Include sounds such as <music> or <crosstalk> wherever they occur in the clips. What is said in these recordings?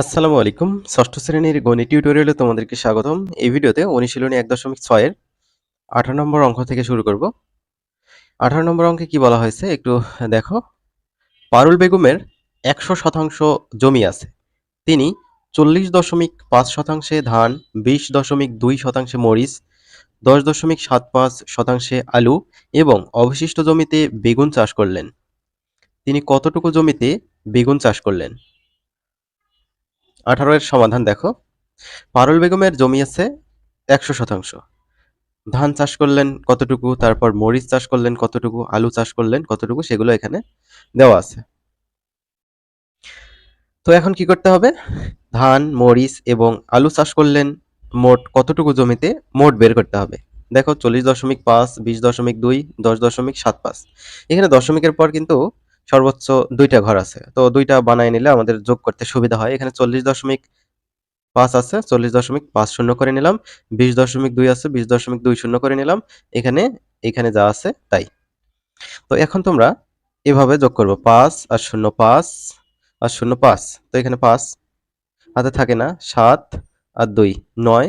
আসসালামু আলাইকুম। ষষ্ঠ শ্রেণির গণিত টিউটোরিয়ালে তোমাদেরকে স্বাগতম। এই ভিডিওতে অনুশীলনী এক দশমিক ছয়ের আঠারো নম্বর অঙ্ক থেকে শুরু করব। আঠারো নম্বর অঙ্কে কি বলা হয়েছে? একটু দেখো। পারুল বেগমের একশো শতাংশ জমি আছে। তিনি চল্লিশ দশমিক পাঁচ শতাংশে ধান, বিশ দশমিক দুই শতাংশে মরিচ, দশ দশমিক সাত পাঁচ শতাংশে আলু এবং অবশিষ্ট জমিতে বেগুন চাষ করলেন। তিনি কতটুকু জমিতে বেগুন চাষ করলেন? আঠারো এর সমাধান দেখো। পারুল বেগমের জমি আছে একশো শতাংশ। ধান চাষ করলেন কতটুকু, তারপর মরিচ চাষ করলেন কতটুকু, আলু চাষ করলেন কতটুকু, সেগুলো এখানে দেওয়া আছে। তো এখন কি করতে হবে? ধান, মরিচ এবং আলু চাষ করলেন মোট কতটুকু জমিতে, মোট বের করতে হবে। দেখো চল্লিশ দশমিক পাঁচ, বিশ দশমিক দুই, দশ দশমিক সাত পাঁচ। এখানে দশমিকের পর কিন্তু সর্বোচ্চ দুইটা ঘর আছে। তো দুইটা বানায় নিলে আমাদের যোগ করতে সুবিধা হয়। এখানে চল্লিশ দশমিক পাঁচ আছে, চল্লিশ দশমিক পাঁচ শূন্য করে নিলাম। বিশ দশমিক দুই আছে, বিশ দশমিক দুই শূন্য করে নিলাম। এখানে এখানে যা আছে তাই। তো এখন তোমরা এভাবে যোগ করব, পাঁচ আর শূন্য পাঁচ আর শূন্য পাঁচ। তো এখানে পাঁচ হাতে থাকে না, সাত আর দুই, নয়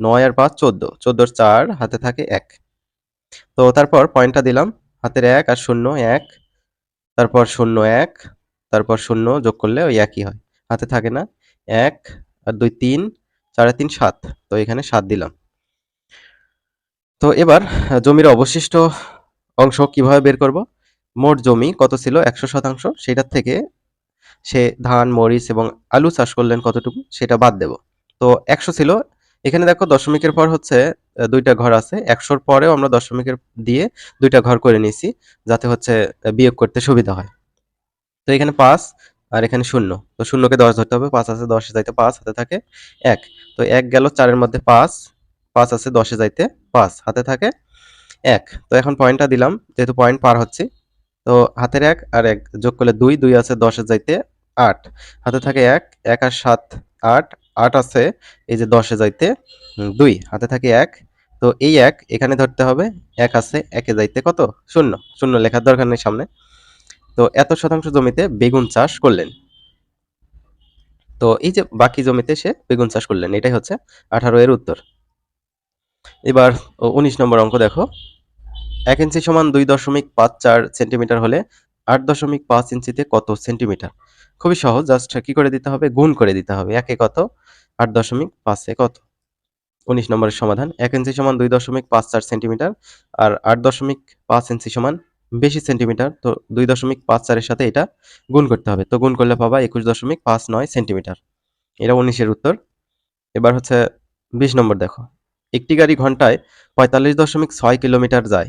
নয় আর পাঁচ, চোদ্দ। চোদ্দোর চার হাতে থাকে এক। তো তারপর পয়েন্টটা দিলাম, হাতের এক আর শূন্য এক তারপর শূন্য এক, তারপর শূন্য যোগ করলে ওই একই হয়। হাতে থাকে না। এক, আর দুই তিন, চারে তিন সাত। তো এখানে সাত দিলাম। তো এবার জমির অবশিষ্ট অংশ কীভাবে বের করব? মোট জমি কত ছিল? একশো শতাংশ। সেটার থেকে সে ধান, মরিচ এবং আলু চাষ করলেন কতটুকু? সেটা বাদ দেব। তো একশো ছিল। এখানে দেখো দশমিকের পর হচ্ছে দুইটা ঘর আছে। একশোর পরেও আমরা দশমিকের দিয়ে দুইটা ঘর করে নিয়েছি, যাতে হচ্ছে বিয়োগ করতে সুবিধা হয়। তো এখানে পাঁচ আর এখানে শূন্য। তো শূন্যকে দশ ধরতে হবে। পাঁচ আছে দশে যাইতে পাঁচ, হাতে থাকে এক। তো এক গেল চারের মধ্যে পাঁচ পাঁচ আছে দশে যাইতে পাঁচ, হাতে থাকে এক। তো এখন পয়েন্টটা দিলাম, যেহেতু পয়েন্ট পার হচ্ছে, তো হাতের এক আর এক যোগ করলে দুই দুই আছে দশে যাইতে আট। হাতে থাকে এক এক আর সাত আট আট আছে এই যে দশে যাইতে দুই। হাতে থাকে এক তো এই এক, এখানে ধরতে হবে এক আছে, একে যাইতে কত? শূন্য। শূন্য লেখার দরকার নেই সামনে। তো এত শতাংশ জমিতে বেগুন চাষ করলেন। তো এই যে বাকি জমিতে সে বেগুন চাষ করলেন, এটাই হচ্ছে আঠারো এর উত্তর। এবার উনিশ নম্বর অঙ্ক দেখো। এক ইঞ্চি সমান দুই দশমিক পাঁচ চার সেন্টিমিটার হলে আট দশমিক পাঁচ ইঞ্চিতে কত সেন্টিমিটার? খুবই সহজ, জাস্ট কি করে দিতে হবে? গুণ করে দিতে হবে। একে কত? আট দশমিক পাঁচে কত? উনিশ নম্বরের সমাধান। এক ইঞ্চি সমান দুই দশমিক পাঁচ চার সেন্টিমিটার আর আট দশমিক পাঁচ ইঞ্চি সমান বেশি সেন্টিমিটার। তো দুই দশমিক পাঁচ চারের সাথে এটা গুণ করতে হবে। তো গুণ করলে পাবা একুশ দশমিক পাঁচ নয় সেন্টিমিটার। এটা উনিশের উত্তর। এবার হচ্ছে বিশ নম্বর দেখো। একটি গাড়ি ঘন্টায় পঁয়তাল্লিশ দশমিক ছয় কিলোমিটার যায়।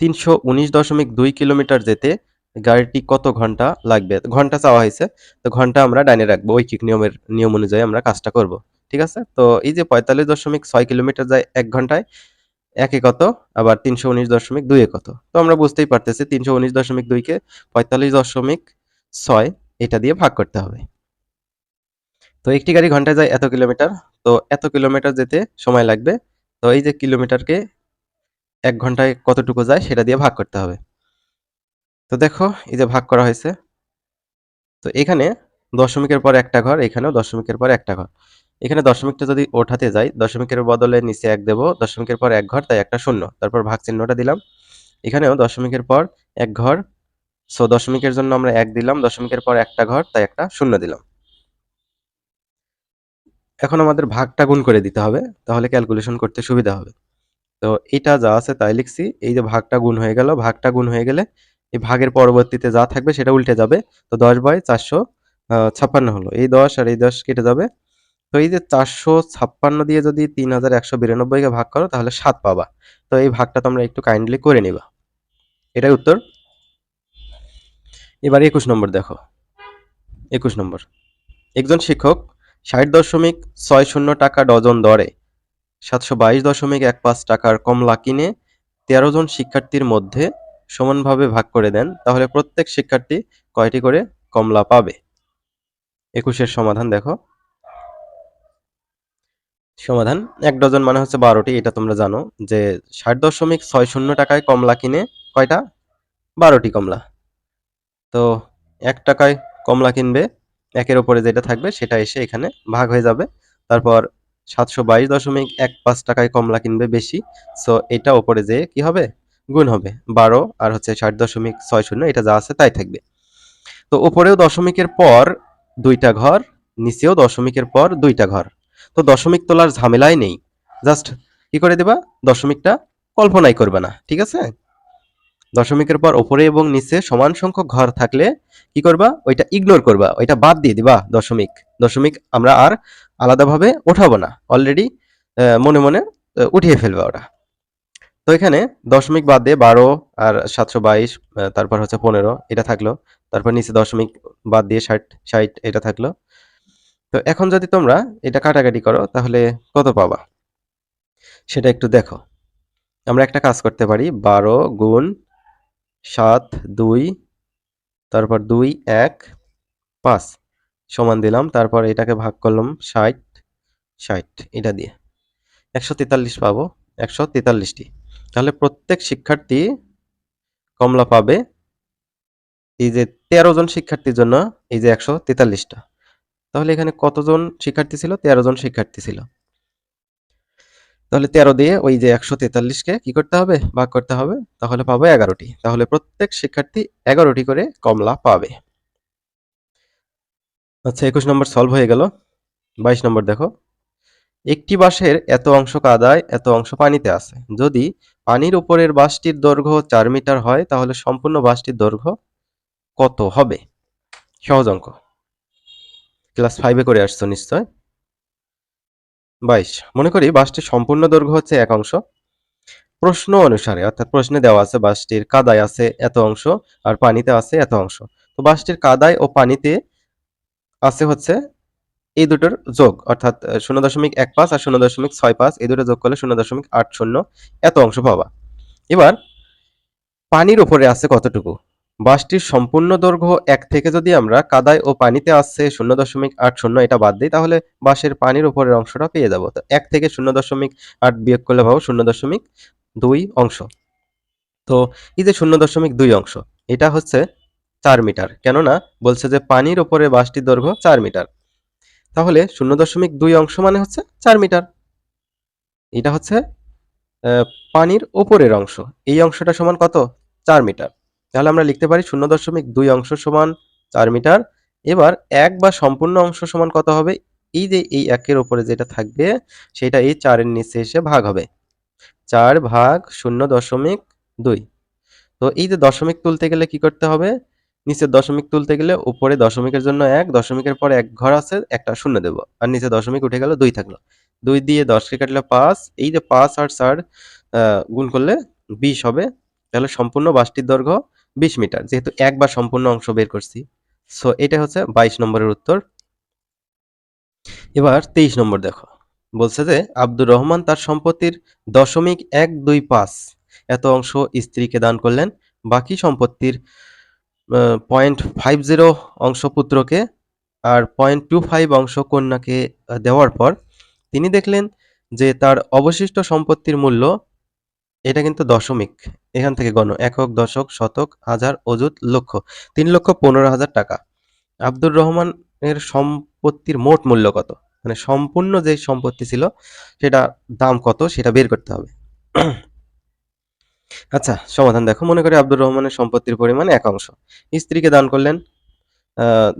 তিনশো উনিশ দশমিক দুই কিলোমিটার যেতে গাড়িটি কত ঘণ্টা লাগবে? ঘণ্টা চাওয়া হয়েছে। তো ঘণ্টা আমরা ডাইনে রাখব। ঐকিক নিয়মের, নিয়ম অনুযায়ী আমরা কাজটা করব। ঠিক আছে? তো এই যে পঁয়তাল্লিশ দশমিক ছয় কিলোমিটার যায় এক ঘন্টায়, একে কত আবার তিনশো উনিশ দশমিক দুইয়ে কত তো আমরা বুঝতেই পারতেছি তিনশো উনিশ দশমিক দুইকে পঁয়তাল্লিশ দশমিক ছয় এটা দিয়ে ভাগ করতে হবে। তো একটি গাড়ি ঘন্টায় যায় এত কিলোমিটার, তো এত কিলোমিটার যেতে সময় লাগবে। তো এই যে কিলোমিটারকে এক ঘন্টায় কতটুকু যায় সেটা দিয়ে ভাগ করতে হবে। তো দেখো, এই যে ভাগ করা হয়েছে। তো এখানে দশমিকের পর একটা ঘর, এখানেও দশমিকের পর একটা ঘর। এখানে দশমিকটা যদি ওঠাতে যাই দশমিকের বদলে নিচে এক দেব, দশমিকের পর এক ঘর, তাই একটা শূন্য। তারপর ভাগ চিহ্নটা দিলাম। এখানেও দশমিকের পর এক ঘর সো দশমিকের জন্য আমরা এক দিলাম, দশমিকের পর একটা ঘর, তাই একটা শূন্য দিলাম। এখন আমাদের ভাগটা গুণ করে দিতে হবে, তাহলে ক্যালকুলেশন করতে সুবিধা হবে। তো এটা যা আছে তাই লিখছি, এই যে ভাগটা গুণ হয়ে গেল, ভাগটা গুণ হয়ে গেলে এই ভাগের পরবর্তীতে যা থাকবে সেটা উল্টে যাবে, তো দশ বাই চারশো ছাপ্পান্ন হলো। এই দশ আর এই দশ কেটে যাবে তো এই যে চারশো ছাপ্পান্ন দিয়ে যদি তিন হাজার একশো বিরানব্বইকে ভাগ করো, তাহলে সাত পাবা। তো এই ভাগটা তোমরা একটু কাইন্ডলি করে নিবা। এটাই উত্তর? এবার একুশ নম্বর দেখো। একুশ নম্বর। একজন শিক্ষক ষাট দশমিক ছয় শূন্য টাকা ডজন দরে, সাতশো বাইশ দশমিক এক পাঁচ টাকার কমলা কিনে তেরো জন শিক্ষার্থীর মধ্যে সমানভাবে ভাগ করে দেন, তাহলে প্রত্যেক শিক্ষার্থী কয়টি করে কমলা পাবে? একুশের সমাধান দেখো। সমাধান। এক ডজন মানে হচ্ছে বারোটি, এটা তোমরা জানো যে ষাট দশমিক ছয় শূন্য টাকায় কমলা কিনে কয়টা? বারোটি কমলা। তো এক টাকায় কমলা কিনবে, একের ওপরে যেটা থাকবে সেটা এসে এখানে ভাগ হয়ে যাবে। তারপর সাতশো বাইশ দশমিক এক পাঁচ টাকায় কমলা কিনবে বেশি। সো এটা ওপরে যেয়ে কি হবে? গুণ হবে। বারো আর হচ্ছে ষাট দশমিক ছয় শূন্য, এটা যা আছে তাই থাকবে। তো ওপরেও দশমিকের পর দুইটা ঘর, নিচেও দশমিকের পর দুইটা ঘর। তো দশমিক তোলার ঝামেলাই নেই। জাস্ট কি করে দেবা? দশমিকটা কল্পনাই করবে না, ঠিক আছে? দশমিকের পর ওপরে এবং নিচে সমান সংখ্যক ঘর থাকলে কি করবা? ওইটা ইগনোর করবা, ওইটা বাদ দিয়ে দিবা দশমিক। দশমিক আমরা আর আলাদাভাবে ওঠাবো না। অলরেডি মনে মনে উঠিয়ে ফেলবা ওটা তো এখানে দশমিক বাদ দিয়ে বারো আর সাতশো বাইশ তারপর হচ্ছে পনেরো, এটা থাকল। তারপর নিচে দশমিক বাদ দিয়ে ষাট ষাট, এটা থাকল। তো এখন যদি তোমরা এটা কাটাকাটি করো, তাহলে কত পাবা? সেটা একটু দেখো। আমরা একটা কাজ করতে পারি, বারো গুণ সাত দুই, তারপর দুই এক, পাঁচ সমান দিলাম, তারপর এটাকে ভাগ করলাম ষাট ষাট, এটা দিয়ে। একশো তেতাল্লিশ পাবো, একশো তেতাল্লিশটি। তাহলে প্রত্যেক শিক্ষার্থী কমলা পাবে এই যে তেরো জন শিক্ষার্থীর জন্য এই যে একশো তেতাল্লিশটা। তাহলে এখানে কতজন শিক্ষার্থী ছিল? তেরো জন শিক্ষার্থী ছিল। তাহলে তেরো দিয়ে ওই যে একশো তেতাল্লিশকে কি করতে হবে? ভাগ করতে হবে। তাহলে পাবো এগারোটি। তাহলে প্রত্যেক শিক্ষার্থী এগারোটি করে কমলা পাবে। আচ্ছা একুশ নম্বর সলভ হয়ে গেল। বাইশ নম্বর দেখো। একটি বাঁশের এত অংশ কাদায় এত অংশ পানিতে আছে। যদি পানির উপরের বাঁশটির দৈর্ঘ্য চার মিটার হয়, তাহলে সম্পূর্ণ বাঁশটির দৈর্ঘ্য কত হবে? সহজ অঙ্ক। ক্লাস ফাইভে করে আসছো নিশ্চয়? বাইশ, মনে করি বাসটির সম্পূর্ণ দৈর্ঘ্য হচ্ছে এক অংশ। প্রশ্ন অনুসারে, অর্থাৎ প্রশ্নে দেওয়া আছে বাসটির কাদায় আছে এত অংশ আর পানিতে আছে এত অংশ। তো বাসটির কাদায় ও পানিতে আছে হচ্ছে এই দুটোর যোগ, অর্থাৎ শূন্য দশমিক এক পাঁচ আর শূন্য দশমিক ছয় পাঁচ, এই দুটো যোগ করলে শূন্য দশমিক আট শূন্য এত অংশ পাবা। এবার পানির উপরে আছে কতটুকু? বাসটির সম্পূর্ণ দৈর্ঘ্য এক থেকে যদি আমরা কাদায় ও পানিতে আসছে শূন্য দশমিক আট শূন্য এটা বাদ দিই, তাহলে বাসের পানির উপরের অংশটা পেয়ে যাব। তো এক থেকে শূন্য দশমিক আট বিয়োগ করলে পাবো শূন্য দশমিক দুই অংশ। তো এই যে শূন্য দশমিক দুই অংশ, এটা হচ্ছে চার মিটার, কেননা বলছে যে পানির ওপরে বাসটির দৈর্ঘ্য চার মিটার। তাহলে শূন্য দশমিক দুই অংশ মানে হচ্ছে চার মিটার। এটা হচ্ছে পানির উপরের অংশ। এই অংশটা সমান কত? চার মিটার। তাহলে আমরা লিখতে পারি শূন্য দশমিক দুই অংশ সমান চার মিটার। এবার এক বা সম্পূর্ণ অংশ সমান কত হবে? এই যে এই একের উপরে যেটা থাকবে, সেটা এই চারের নিচে এসে ভাগ হবে। চার ভাগ শূন্য দশমিক দুই। তো এই যে দশমিক তুলতে গেলে কি করতে হবে? নিচে দশমিক তুলতে গেলে উপরে দশমিকের জন্য এক, দশমিকের পরে এক ঘর আছে, একটা শূন্য দেবো। আর নিচে দশমিক উঠে গেল দুই থাকল। দুই দিয়ে দশকে কাটলে পাঁচ, এই যে পাঁচ আর চার গুণ করলে বিশ হবে। তাহলে সম্পূর্ণ বাসটির দৈর্ঘ্য বিশ মিটার, যেহেতু একবার সম্পূর্ণ অংশ বের করছি। সো এটা হচ্ছে বাইশ নম্বরের উত্তর। এবার তেইশ নম্বর দেখো। বলছে যে, আব্দুর রহমান তার সম্পত্তির দশমিক এক দুই পাঁচ এত অংশ স্ত্রীকে দান করলেন। বাকি সম্পত্তির পয়েন্ট ফাইভ জিরো অংশ পুত্রকে আর পয়েন্ট টু ফাইভ অংশ কন্যাকে দেওয়ার পর তিনি দেখলেন যে তার অবশিষ্ট সম্পত্তির মূল্য এটা কিন্তু দশমিক। এখান থেকে গণ একক, দশক, শতক, হাজার, অযুত, লক্ষ। তিন লক্ষ পনেরো হাজার টাকা। আব্দুর রহমানের সম্পত্তির মোট মূল্য কত? মানে সম্পূর্ণ যে সম্পত্তি ছিল, সেটা দাম কত, সেটা বের করতে হবে। আচ্ছা সমাধান দেখো। মনে করি আব্দুর রহমানের সম্পত্তির পরিমাণ এক অংশ। স্ত্রীকে দান করলেন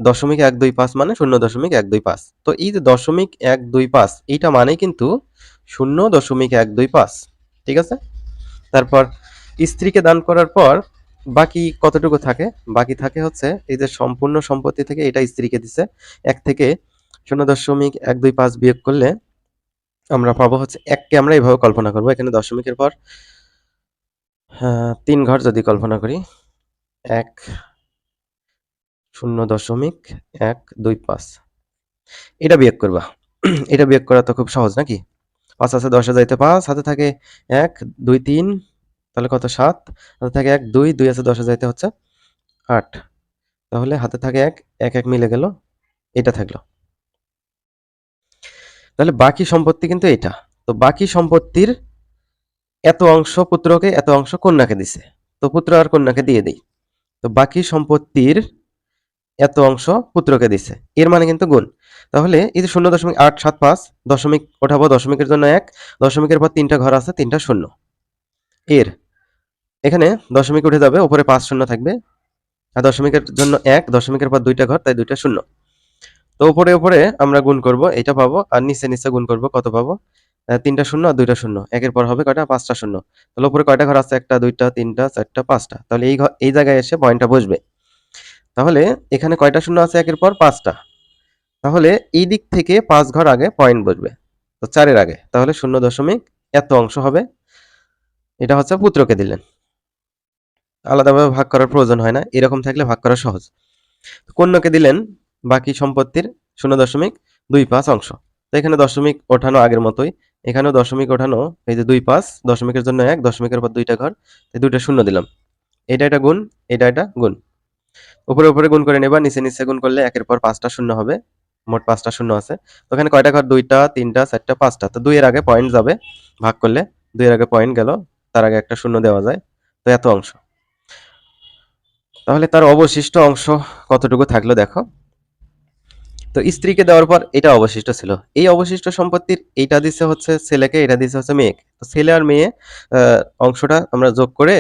দশমিক এক দুই পাঁচ মানে শূন্য দশমিক এক দুই পাঁচ। তো এই যে দশমিক এক দুই পাঁচ, এইটা মানে কিন্তু শূন্য দশমিক এক দুই পাঁচ। ঠিক আছে? তারপর স্ত্রীকে দান করার পর বাকি কতটুকু থাকে? বাকি থাকে হচ্ছে এই যে সম্পূর্ণ সম্পত্তি থেকে এটা স্ত্রীকে দিছে। এক থেকে শূন্য দশমিক এক দুই পাঁচ বিয়োগ করলে আমরা পাবো হচ্ছে এককে আমরা এইভাবে কল্পনা করব। এখানে দশমিকের পর তিন ঘর যদি কল্পনা করি, এক শূন্য দশমিক এক দুই পাঁচ। এটা বিয়োগ করবা। <clears throat> এটা বিয়োগ করা তো খুব সহজ নাকি? পাঁচ আছে, দশে যাইতে পাঁচ। হাতে থাকে এক, দুই, তিন, তাহলে কত? সাত। হাতে থাকে এক, দুই দুই আছে, দশে যাইতে হচ্ছে আট। তাহলে হাতে থাকে এক এক এক মিলে গেল, এটা থাকল। তাহলে বাকি সম্পত্তি কিন্তু এটা। তো বাকি সম্পত্তির এত অংশ পুত্রকে, এত অংশ কন্যাকে দিছে। তো পুত্র আর কন্যাকে দিয়ে দেই। তো বাকি সম্পত্তির এত অংশ পুত্রকে দিছে। এর মানে কিন্তু গুণ। তাহলে এই যে শূন্য দশমিক আট সাত পাঁচ, দশমিক ওঠাবো, দশমিকের জন্য এক, দশমিকের পর তিনটা ঘর আছে, তিনটা শূন্য। এর, এখানে দশমিক উঠে যাবে, উপরে পাঁচ শূন্য থাকবে। আর দশমিকের জন্য এক, দশমিকের পর দুইটা ঘর, তাই দুইটা শূন্য। তো উপরে উপরে আমরা গুণ করব, এটা পাবো, আর নিচে নিচে গুণ করব, কত পাবো? তিনটা শূন্য আর দুইটা শূন্য। একের পর হবে কয়টা? পাঁচটা শূন্য। তাহলে উপরে কয়টা ঘর আছে? একটা, দুইটা, তিনটা, চারটা, পাঁচটা। তাহলে এই ঘর এই জায়গায় এসে পয়েন্টটা বসবে। তাহলে এখানে কয়টা শূন্য আছে একের পর? পাঁচটা। তাহলে এই দিক থেকে পাঁচ ঘর আগে পয়েন্ট বসবে। তো চারের আগে। তাহলে শূন্য দশমিক এত অংশ হবে। এটা হচ্ছে পুত্রকে দিলেন। আলাদাভাবে ভাগ করার প্রয়োজন হয় না। এরকম থাকলে ভাগ করা সহজ। কন্যাকে দিলেন বাকি সম্পত্তির শূন্য দশমিক দুই পাঁচ অংশ। তো এখানে দশমিক ওঠানো আগের মতোই। এখানেও দশমিক ওঠানো, এই যে দুই পাঁচ, দশমিকের জন্য এক, দশমিকের পর দুইটা ঘর। দুইটা শূন্য দিলাম। এটা এটা গুণ, এটা এটা গুণ। উপরে উপরে গুণ করে নেবা, নিচে নিচে গুণ করলে একের পর পাঁচটা শূন্য হবে। মোট পাঁচটা শূন্য আছে। তো এখানে কয়টা ঘর? দুইটা, তিনটা, চারটা, পাঁচটা। তো দুইয়ের আগে পয়েন্ট যাবে। ভাগ করলে দুইয়ের আগে পয়েন্ট গেল, তার আগে একটা শূন্য দেওয়া যায়। তো এত অংশ। তাহলে তার অবশিষ্ট অংশ কতটুকু থাকল দেখো। তো স্ত্রীকে দেওয়ার পর এটা অবশিষ্ট ছিল। এই অবশিষ্ট সম্পত্তির এইটা দিছে হচ্ছে ছেলেকে, এটা দিছে হচ্ছে মেয়েকে। তো ছেলে আর মেয়ে অংশটা আমরা যোগ করে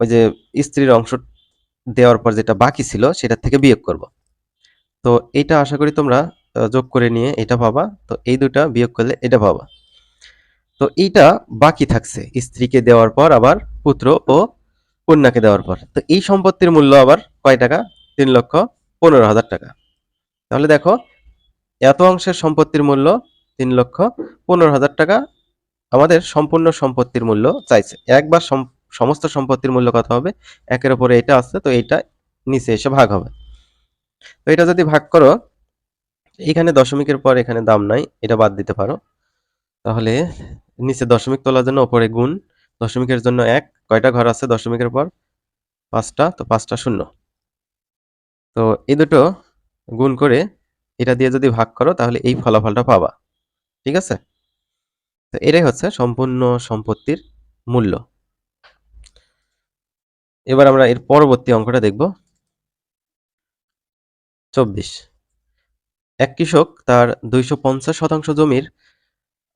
ওই যে স্ত্রীর অংশ দেওয়ার পর যেটা বাকি ছিল সেটা থেকে বিয়োগ করব। তো এটা আশা করি তোমরা যোগ করে নিয়ে এটা পাবা তো এই দুটা বিয়োগ করলে এটা পাবা তো এইটা বাকি থাকছে, স্ত্রীকে দেওয়ার পর আবার পুত্র ও কন্যাকে দেওয়ার পর। তো এই সম্পত্তির মূল্য আবার কয় টাকা? তিন লক্ষ পনেরো হাজার টাকা। তাহলে দেখো, এত অংশের সম্পত্তির মূল্য তিন লক্ষ পনেরো হাজার টাকা আমাদের সম্পূর্ণ সম্পত্তির মূল্য চাইছে। একবার সমস্ত সম্পত্তির মূল্য কত হবে? একের উপরে এটা আছে, তো এইটা নিচে এসে ভাগ হবে। তো এটা যদি ভাগ করো, এখানে দশমিকের পর এখানে দাম নাই, এটা বাদ দিতে পারো। তাহলে নিচে দশমিক তোলার জন্য ওপরে গুণ, দশমিকের জন্য এক, কয়টা ঘর আছে দশমিকের পর? পাঁচটা, তো পাঁচটা শূন্য। তো এই দুটো গুণ করে এটা দিয়ে যদি ভাগ করো, তাহলে এই ফলাফলটা পাবা। ঠিক আছে? তো এটাই হচ্ছে সম্পূর্ণ সম্পত্তির মূল্য। এবার আমরা এর পরবর্তী অঙ্কটা দেখব। চব্বিশ। এক কৃষক তার দুইশো পঞ্চাশ শতাংশ জমির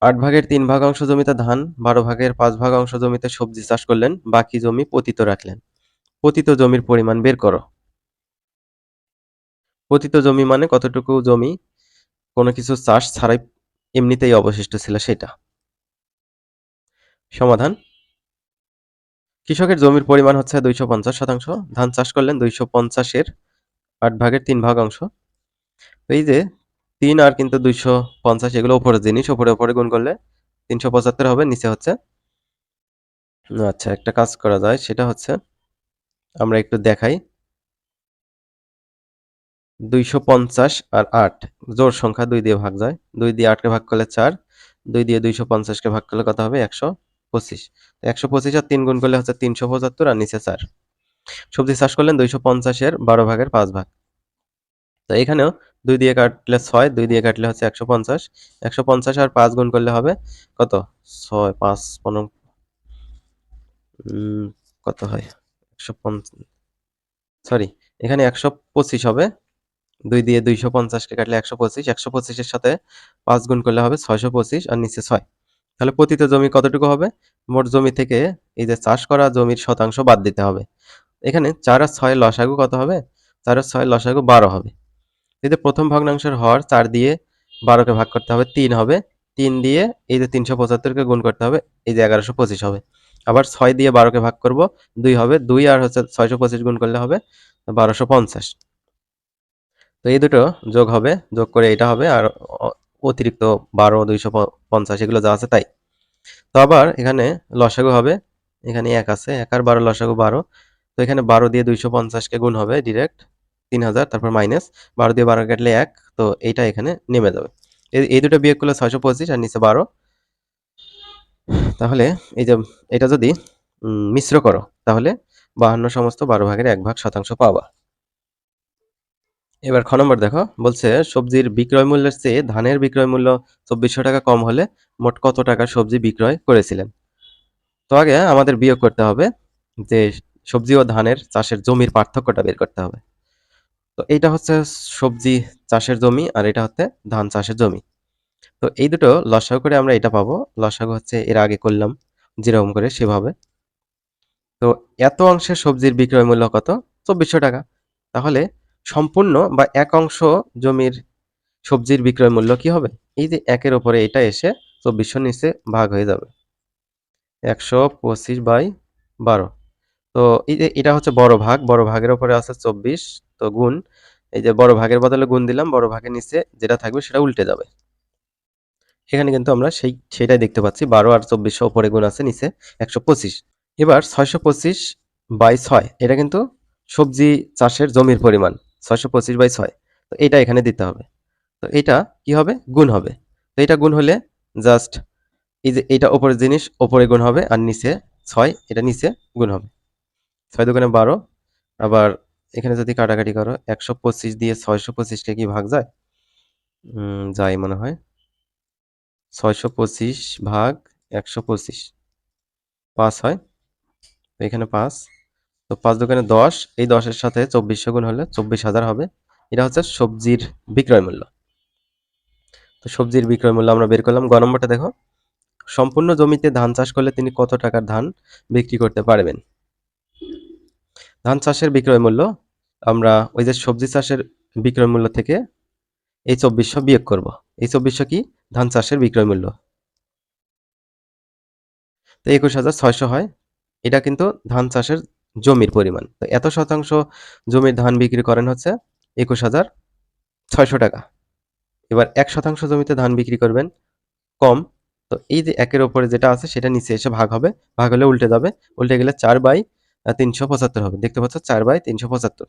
আট ভাগের তিন ভাগ অংশ জমিতে ধান, বারো ভাগের পাঁচ ভাগ অংশ জমিতে সবজি চাষ করলেন, বাকি জমি পতিত রাখলেন। পতিত জমির পরিমাণ বের করো। পতিত জমি মানে কতটুকু জমি? কোনো কিছু চাষ ছাড়াই এমনিতেই অবশিষ্ট ছিল সেটা। সমাধান। কৃষকের জমির পরিমাণ হচ্ছে দুইশো পঞ্চাশ শতাংশ, ধান চাষ করলেন দুইশো পঞ্চাশের আট ভাগের তিন ভাগ অংশ। এই যে তিন আর কিন্তু দুইশো পঞ্চাশ, এগুলো উপরের জিনিস উপরে উপরে গুণ করলে তিনশো পঁচাত্তর হবে, নিচে হচ্ছে। আচ্ছা একটা কাজ করা যায়, সেটা হচ্ছে আমরা একটু দেখাই। দুইশো পঞ্চাশ আর আট জোর সংখ্যা দুই দিয়ে ভাগ যায়। দুই দিয়ে আটকে ভাগ করলে চার, দুই দিয়ে দুইশো পঞ্চাশকে ভাগ করলে কত হবে? একশো। পঁচিশ। একশো পঁচিশ আর তিন গুণ করলে হচ্ছে তিনশো পঁচাত্তর আর নিচে চার। সবজি চাষ করলেন দুইশো পঞ্চাশের বারো ভাগের পাঁচ ভাগ তো এখানেও দুই দিয়ে কাটলে ছয়, দুই দিয়ে কাটলে হচ্ছে একশো পঞ্চাশ। একশো পঞ্চাশ আর পাঁচ গুণ করলে হবে কত? ছয়, পাঁচ, পনেরো। কত হয়? একশো পঞ্চাশ সরি, এখানে একশো পঁচিশ হবে। দুই দিয়ে দুইশো পঞ্চাশকে কাটলে একশো পঁচিশ। একশো পঁচিশের সাথে পাঁচ গুণ করলে হবে ছয়শো পঁচিশ আর নিচে ছয়। তাহলে পতিত জমি কতটুকু হবে? মোট জমি থেকে এই যে চাষ করা জমির শতাংশ বাদ দিতে হবে। এখানে চার আর ছয় লসাগু কত হবে? চার আর ছয় লসাগু বারো হবে। এই যে প্রথম ভগ্নাংশের হর চার দিয়ে বারোকে ভাগ করতে হবে তিন হবে। তিন দিয়ে এই যে তিনশো পঁচাত্তরকে গুণ করতে হবে, এই যে এগারোশো পঁচিশ হবে। আবার ছয় দিয়ে বারোকে ভাগ করব, দুই হবে। দুই আর হচ্ছে ছয়শো পঁচিশ গুণ করলে হবে বারোশো পঞ্চাশ। তো এই দুটো যোগ হবে, যোগ করে এটা হবে আর অতিরিক্ত বারো, দুইশো পঞ্চাশ, এগুলো যা আছে তাই। তো আবার এখানে লসাগু হবে, এখানে এক আছে, এক আর বারো, লসাগু বারো। তো এখানে বারো দিয়ে দুইশো পঞ্চাশকে গুণ হবে ডিরেক্ট তিন হাজার, তারপর মাইনাস বারো দিয়ে বারো কাটলে এক, তো এইটা এখানে নেমে যাবে। এই দুটো বিয়োগ করলে ছয়শো পঁচিশ আর নিচে বারো। তাহলে এই যে এটা যদি মিশ্র করো, তাহলে বাহান্ন সমস্ত বারো ভাগের এক ভাগ শতাংশ পাবা। এবার খ নম্বর দেখো, বলছে সবজির বিক্রয় মূল্যের চেয়ে ধানের বিক্রয় মূল্য চব্বিশশো টাকা কম হলে মোট কত টাকার সবজি বিক্রয় করেছিলেন? তো আগে আমাদের বিয়োগ করতে হবে যে সবজি ও ধানের চাষের জমির পার্থক্যটা বের করতে হবে। তো এইটা হচ্ছে সবজি চাষের জমি আর এটা হচ্ছে ধান চাষের জমি। তো এই দুটো লসাগু করে আমরা এটা পাবো, লসাগু হচ্ছে এর আগে করলাম, যেরকম করে সেভাবে। তো এত অংশের সবজির বিক্রয় মূল্য কত? চব্বিশশো টাকা। তাহলে সম্পূর্ণ বা এক অংশ জমির সবজির বিক্রয় মূল্য কি হবে? এই যে একের ওপরে এটা এসে চব্বিশশো নিচে ভাগ হয়ে যাবে। একশো পঁচিশ বাই বারো। তো এই যে এটা হচ্ছে বড় ভাগ, বড় ভাগের ওপরে আছে চব্বিশ, তো গুণ, এই যে বড় ভাগের বদলে গুণ দিলাম, বড় ভাগের নিচে যেটা থাকবে সেটা উল্টে যাবে। এখানে কিন্তু আমরা সেই সেটাই দেখতে পাচ্ছি, বারো আর চব্বিশশো ওপরে গুণ আছে নিচে একশো পঁচিশ। এবার ছয়শো পঁচিশ বাই ছয়, এটা কিন্তু সবজি চাষের জমির পরিমাণ। ছয়শো পঁচিশ বাই ছয়। তো এটা এখানে দিতে হবে। তো এটা কি হবে? গুণ হবে। তো এটা গুণ হলে জাস্ট এই যে এটা ওপরের জিনিস ওপরে গুণ হবে আর নিচে ছয়, এটা নিচে গুণ হবে। ছয় দোকানে বারো, আবার এখানে যদি কাটাকাটি করো, একশো পঁচিশ দিয়ে ছয়শো পঁচিশকে কি ভাগ যায়? যায় মনে হয়। ছয়শো পঁচিশ ভাগ একশো পঁচিশ। পাঁচ হয়। এখানে পাঁচ। তো পাঁচ দোকানে দশ, এই দশের সাথে চব্বিশশো গুণ হলে চব্বিশ হাজার হবে। এটা হচ্ছে সবজির বিক্রয় মূল্য। তো সবজির বিক্রয় মূল্য আমরা বের করলাম। গ নম্বরটা দেখো। সম্পূর্ণ জমিতে ধান চাষ করলে তিনি কত টাকার ধান বিক্রি করতে পারবেন? ধান চাষের বিক্রয় মূল্য, আমরা ওই যে সবজি চাষের বিক্রয় মূল্য থেকে এই চব্বিশশো বিয়োগ করব। এই চব্বিশশো কি? ধান চাষের বিক্রয় মূল্য। তো একুশ হাজার ছয়শো হয়। এটা কিন্তু ধান চাষের জমির পরিমাণ। তো এত শতাংশ জমির ধান বিক্রি করেন হচ্ছে একুশ হাজার ছয়শো টাকা। এবার এক শতাংশ জমিতে ধান বিক্রি করবেন কম। তো এই যে একের ওপরে যেটা আছে সেটা নিচে এসে ভাগ হবে। ভাগ হলে উল্টে যাবে। উল্টে গেলে চার বাই তিনশো পঁচাত্তর হবে। দেখতে পাচ্ছ চার বাই তিনশো পঁচাত্তর।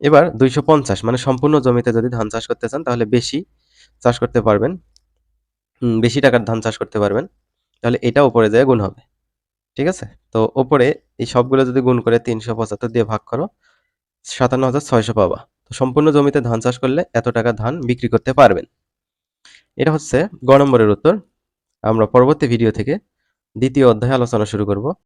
এবার দুইশো পঞ্চাশ মানে সম্পূর্ণ জমিতে যদি ধান চাষ করতে চান তাহলে বেশি চাষ করতে পারবেন। বেশি টাকার ধান চাষ করতে পারবেন। তাহলে এটা উপরে যায় গুণ হবে। ঠিক আছে? তো ওপরে এই সবগুলো যদি গুণ করে তিনশো পঁচাত্তর দিয়ে ভাগ করো, সাতান্ন হাজার ছয়শো পাবা। তো সম্পূর্ণ জমিতে ধান চাষ করলে এত টাকা ধান বিক্রি করতে পারবেন। এটা হচ্ছে গ নম্বরের উত্তর। আমরা পরবর্তী ভিডিও থেকে দ্বিতীয় অধ্যায় আলোচনা শুরু করব।